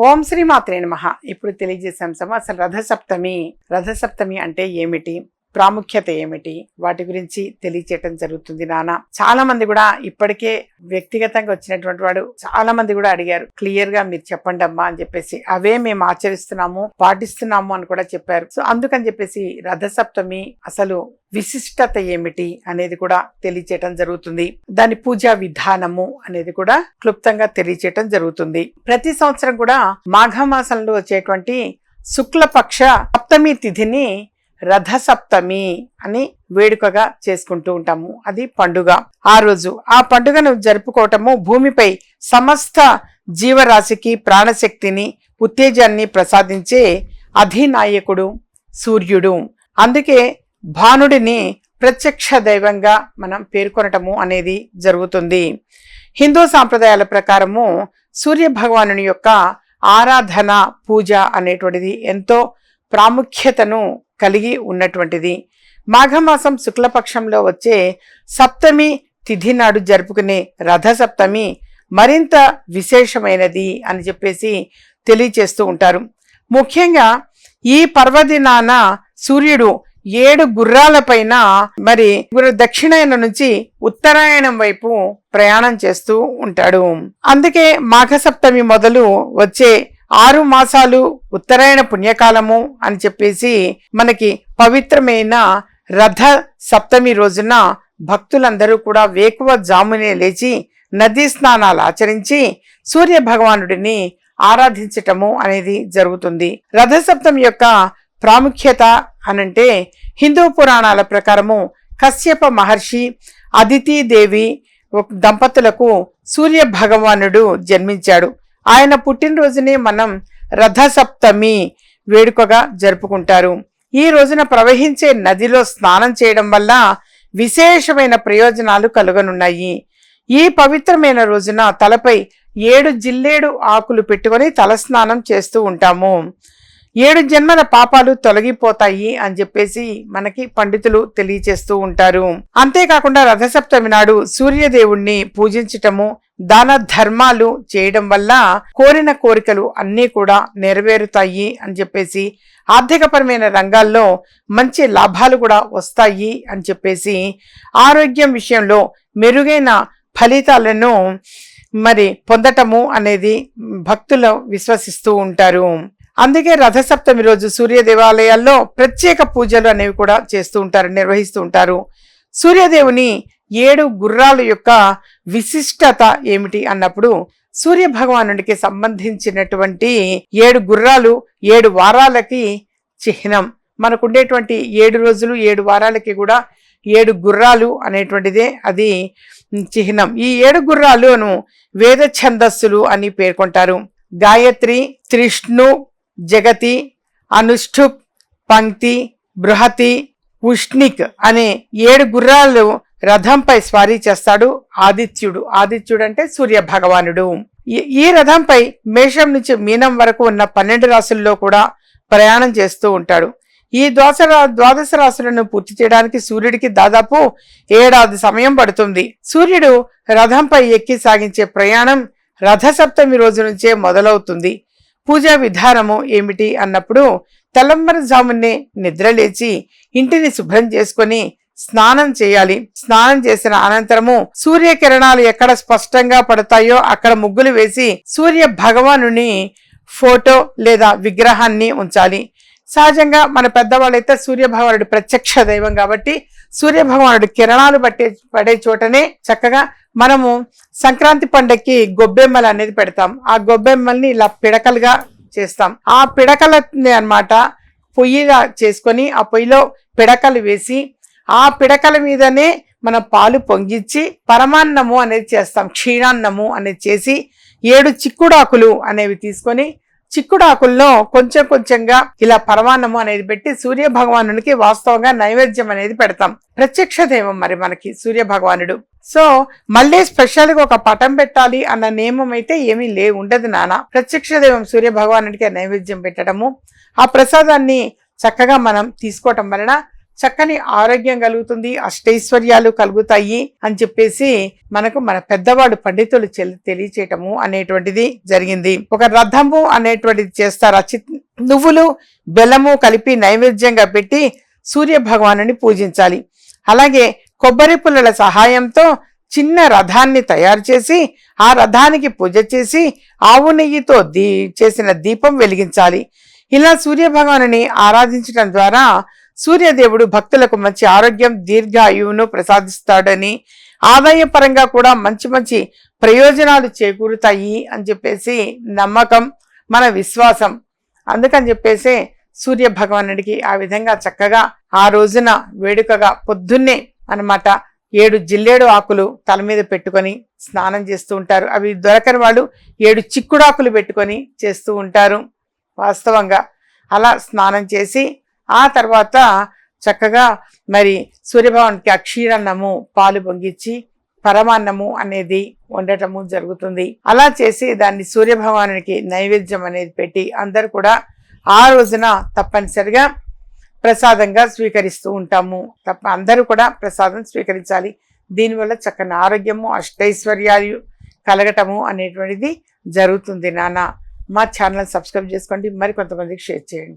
ఓం శ్రీ మాత్రే నమ. ఇప్పుడు తెలియజేసే అంశం అసలు రథసప్తమి. రథసప్తమి అంటే ఏమిటి? ప్రాముఖ్యత ఏమిటి? వాటి గురించి తెలియచేయటం జరుగుతుంది నాన్న చాలా మంది కూడా ఇప్పటికే వ్యక్తిగతంగా వచ్చినటువంటి వాడు చాలా మంది కూడా అడిగారు క్లియర్గా మీరు చెప్పండి అమ్మా అని చెప్పేసి. అవే మేము ఆచరిస్తున్నాము పాటిస్తున్నాము అని కూడా చెప్పారు. సో అందుకని చెప్పేసి రథసప్తమి అసలు విశిష్టత ఏమిటి అనేది కూడా తెలియచేయటం జరుగుతుంది. దాని పూజా విధానము అనేది కూడా క్లుప్తంగా తెలియచేయటం జరుగుతుంది. ప్రతి సంవత్సరం కూడా మాఘమాసంలో వచ్చేటువంటి శుక్లపక్ష సప్తమి తిథిని రథసప్తమి అని వేడుకగా చేసుకుంటూ ఉంటాము. అది పండుగ. ఆ రోజు ఆ పండుగను జరుపుకోవటము భూమిపై సమస్త జీవరాశికి ప్రాణశక్తిని ఉత్తేజాన్ని ప్రసాదించే అధినాయకుడు సూర్యుడు. అందుకే భానుడిని ప్రత్యక్ష దైవంగా మనం పేర్కొనటము అనేది జరుగుతుంది. హిందూ సాంప్రదాయాల ప్రకారము సూర్య భగవానుని యొక్క ఆరాధన పూజ అనేటువంటిది ఎంతో ప్రాముఖ్యతను కలిగి ఉన్నటువంటిది. మాఘమాసం శుక్లపక్షంలో వచ్చే సప్తమి తిథి నాడు జరుపుకునే రథసప్తమి మరింత విశేషమైనది అని చెప్పేసి తెలియచేస్తూ ఉంటారు. ముఖ్యంగా ఈ పర్వదినాన సూర్యుడు ఏడు గుర్రాలపైన మరి దక్షిణాయన నుంచి ఉత్తరాయణం వైపు ప్రయాణం చేస్తూ ఉంటాడు. అందుకే మాఘసప్తమి మొదలు వచ్చే ఆరు మాసాలు ఉత్తరాయణ పుణ్యకాలము అని చెప్పేసి మనకి పవిత్రమైన రథ సప్తమి రోజున భక్తులందరూ కూడా వేకువ జామునే లేచి నదీ స్నానాలు ఆచరించి సూర్య భగవానుడిని ఆరాధించటము అనేది జరుగుతుంది. రథసప్తమి యొక్క ప్రాముఖ్యత అనంటే హిందూ పురాణాల ప్రకారము కశ్యప మహర్షి అదితి దేవి దంపతులకు సూర్య భగవానుడు జన్మించాడు. ఆయన పుట్టినరోజునే మనం రథసప్తమి వేడుకగా జరుపుకుంటారు. ఈ రోజున ప్రవహించే నదిలో స్నానం చేయడం వల్ల విశేషమైన ప్రయోజనాలు కలుగనున్నాయి. ఈ పవిత్రమైన రోజున తలపై ఏడు జిల్లేడు ఆకులు పెట్టుకొని తలస్నానం చేస్తూ ఉంటాము. ఏడు జన్మల పాపాలు తొలగిపోతాయి అని చెప్పేసి మనకి పండితులు తెలియచేస్తూ ఉంటారు. అంతేకాకుండా రథసప్తమి నాడు సూర్యదేవుణ్ణి పూజించటము దాన ధర్మాలు చేయడం వల్ల కోరిన కోరికలు అన్నీ కూడా నెరవేరుతాయి అని చెప్పేసి ఆర్థికపరమైన రంగాల్లో మంచి లాభాలు కూడా వస్తాయి అని చెప్పేసి ఆరోగ్యం విషయంలో మెరుగైన ఫలితాలను మరి పొందటము అనేది భక్తులు విశ్వసిస్తూ ఉంటారు. అందుకే రథసప్తమి రోజు సూర్య దేవాలయాల్లో ప్రత్యేక పూజలు అనేవి కూడా చేస్తూ ఉంటారు నిర్వహిస్తూ ఉంటారు. సూర్యదేవుని ఏడు గుర్రాల యొక్క విశిష్టత ఏమిటి అన్నప్పుడు సూర్య భగవానుడికి సంబంధించినటువంటి ఏడు గుర్రాలు ఏడు వారాలకి చిహ్నం. మనకుండేటువంటి ఏడు రోజులు ఏడు వారాలకి కూడా ఏడు గుర్రాలు అనేటువంటిదే అది చిహ్నం. ఈ ఏడు గుర్రాలును వేద ఛందస్సులు అని పేర్కొంటారు. గాయత్రి త్రిష్ణు జగతి అనుష్ఠుప్ పంక్తి బృహతి ఉష్ణిక్ అనే ఏడు గుర్రాలు రథంపై స్వారీ చేస్తాడు ఆదిత్యుడు. ఆదిత్యుడు అంటే సూర్య భగవానుడు ఈ రథంపై మేషం నుంచి మీనం వరకు ఉన్న పన్నెండు రాసుల్లో కూడా ప్రయాణం చేస్తూ ఉంటాడు. ఈ ద్వాస ద్వాదశ రాశులను పూర్తి చేయడానికి సూర్యుడికి దాదాపు ఏడాది సమయం పడుతుంది. సూర్యుడు రథంపై ఎక్కి సాగించే ప్రయాణం రథసప్తమి రోజు నుంచే మొదలవుతుంది. పూజా విధానము ఏమిటి అన్నప్పుడు తెల్లమ్మరజామునే నిద్రలేచి ఇంటిని శుభ్రం చేసుకొని స్నానం చేయాలి. స్నానం చేసిన అనంతరము సూర్యకిరణాలు ఎక్కడ స్పష్టంగా పడతాయో అక్కడ ముగ్గులు వేసి సూర్య భగవానుని ఫోటో లేదా విగ్రహాన్ని ఉంచాలి. సహజంగా మన పెద్దవాళ్ళైతే సూర్య భగవానుడు ప్రత్యక్ష దైవం కాబట్టి సూర్యభగవానుడు కిరణాలు పట్టే పడే చోటనే చక్కగా మనము సంక్రాంతి పండక్కి గొబ్బెమ్మలు అనేది పెడతాం. ఆ గొబ్బెమ్మల్ని ఇలా పిడకలుగా చేస్తాం. ఆ పిడకలని అనమాట పొయ్యిగా చేసుకొని ఆ పొయ్యిలో పిడకలు వేసి ఆ పిడకల మీదనే మన పాలు పొంగిచ్చి పరమాన్నము అనేది చేస్తాం. క్షీణాన్నము అనేది చేసి ఏడు చిక్కుడాకులు అనేవి తీసుకొని చిక్కుడాకుల్లో కొంచెం కొంచెంగా ఇలా పరమాన్నము అనేది పెట్టి సూర్య భగవానుడికి వాస్తవంగా నైవేద్యం అనేది పెడతాం. ప్రత్యక్ష దైవం మరి మనకి సూర్య భగవానుడు. సో మళ్ళీ స్పెషల్గా ఒక పటం పెట్టాలి అన్న నియమం అయితే ఏమీ లే ఉండదు నాన్న. ప్రత్యక్ష దైవం సూర్య భగవానుడికి నైవేద్యం పెట్టడము ఆ ప్రసాదాన్ని చక్కగా మనం తీసుకోవటం వలన చక్కని ఆరోగ్యం కలుగుతుంది అష్టైశ్వర్యాలు కలుగుతాయి అని చెప్పేసి మనకు మన పెద్దవాడు పండితులు తెలియచేయటము అనేటువంటిది జరిగింది. ఒక రథము అనేటువంటిది చేస్తారు? అచి నువ్వులు బెల్లము కలిపి నైవేద్యంగా పెట్టి సూర్య భగవానుని పూజించాలి. అలాగే కొబ్బరి పుల్లల సహాయంతో చిన్న రథాన్ని తయారు చేసి ఆ రథానికి పూజ చేసి ఆవు నెయ్యితో దీ చేసిన దీపం వెలిగించాలి. ఇలా సూర్య భగవానుని ఆరాధించడం ద్వారా సూర్యదేవుడు భక్తులకు మంచి ఆరోగ్యం దీర్ఘాయువును ప్రసాదిస్తాడని ఆదాయపరంగా కూడా మంచి మంచి ప్రయోజనాలు చేకూరుతాయి అని చెప్పేసి నమ్మకం మన విశ్వాసం. అందుకని చెప్పేసి సూర్య భగవానుడికి ఆ విధంగా చక్కగా ఆ రోజున వేడుకగా పొద్దున్నే అన్నమాట ఏడు జిల్లేడు ఆకులు తల మీద పెట్టుకొని స్నానం చేస్తూ ఉంటారు. అవి దొరకని వాళ్ళు ఏడు చిక్కుడాకులు పెట్టుకొని చేస్తూ ఉంటారు వాస్తవంగా. అలా స్నానం చేసి ఆ తర్వాత చక్కగా మరి సూర్యభగవానికి అక్షీరన్నము పాలు పొంగిచ్చి పరమాన్నము అనేది వండటము జరుగుతుంది. అలా చేసి దాన్ని సూర్యభగవానునికి నైవేద్యం అనేది పెట్టి అందరు కూడా ఆ రోజున తప్పనిసరిగా ప్రసాదంగా స్వీకరిస్తూ ఉంటాము. తప్ప అందరూ కూడా ప్రసాదం స్వీకరించాలి. దీనివల్ల చక్కని ఆరోగ్యము అష్టైశ్వర్యాలు కలగటము అనేటువంటిది జరుగుతుంది నాన్న. మా ఛానల్ సబ్స్క్రైబ్ చేసుకోండి. మరి కొంతమందికి షేర్ చేయండి.